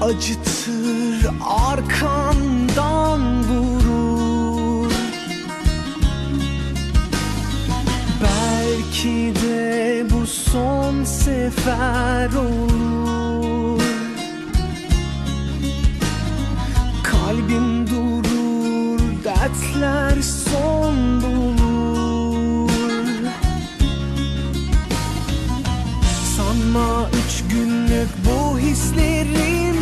acıtır arkandan vurur. Belki de bu son sefer olur. Kalbim durur dertler son bulur. Sanma üç günlük bu hislerim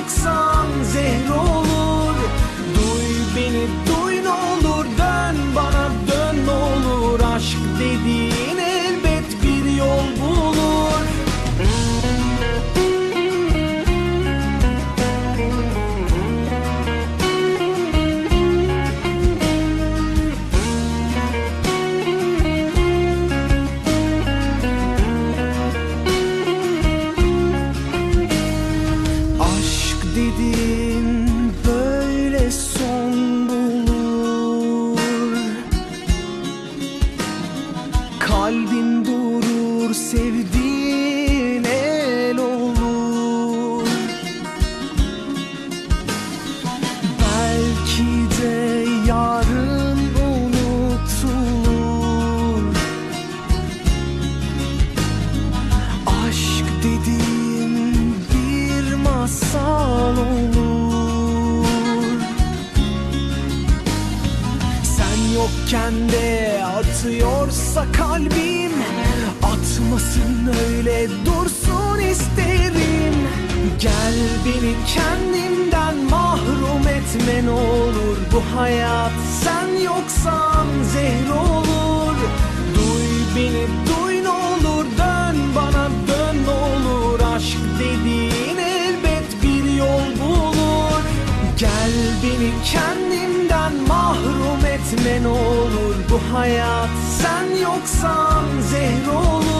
yoksan zehir olur. Duy beni duy ne olur. Dön bana dön ne olur. Aşk dediğin Kalbin durur sevdiğin el olur. Belki de yarın unutulur. Aşk dediğin bir masal olur yokken de atıyorsa kalbim Atmasın öyle dursun isterim. Gel beni kendimden mahrum etme ne olur. Bu hayat sen yoksan zehir olur. Duy beni duy ne olur. Dön bana dön ne olur. Aşk dediğin elbet bir yol bulur. Gel beni kendimden mahrum etme ne olur Bu hayat. Sen yoksan zehir olur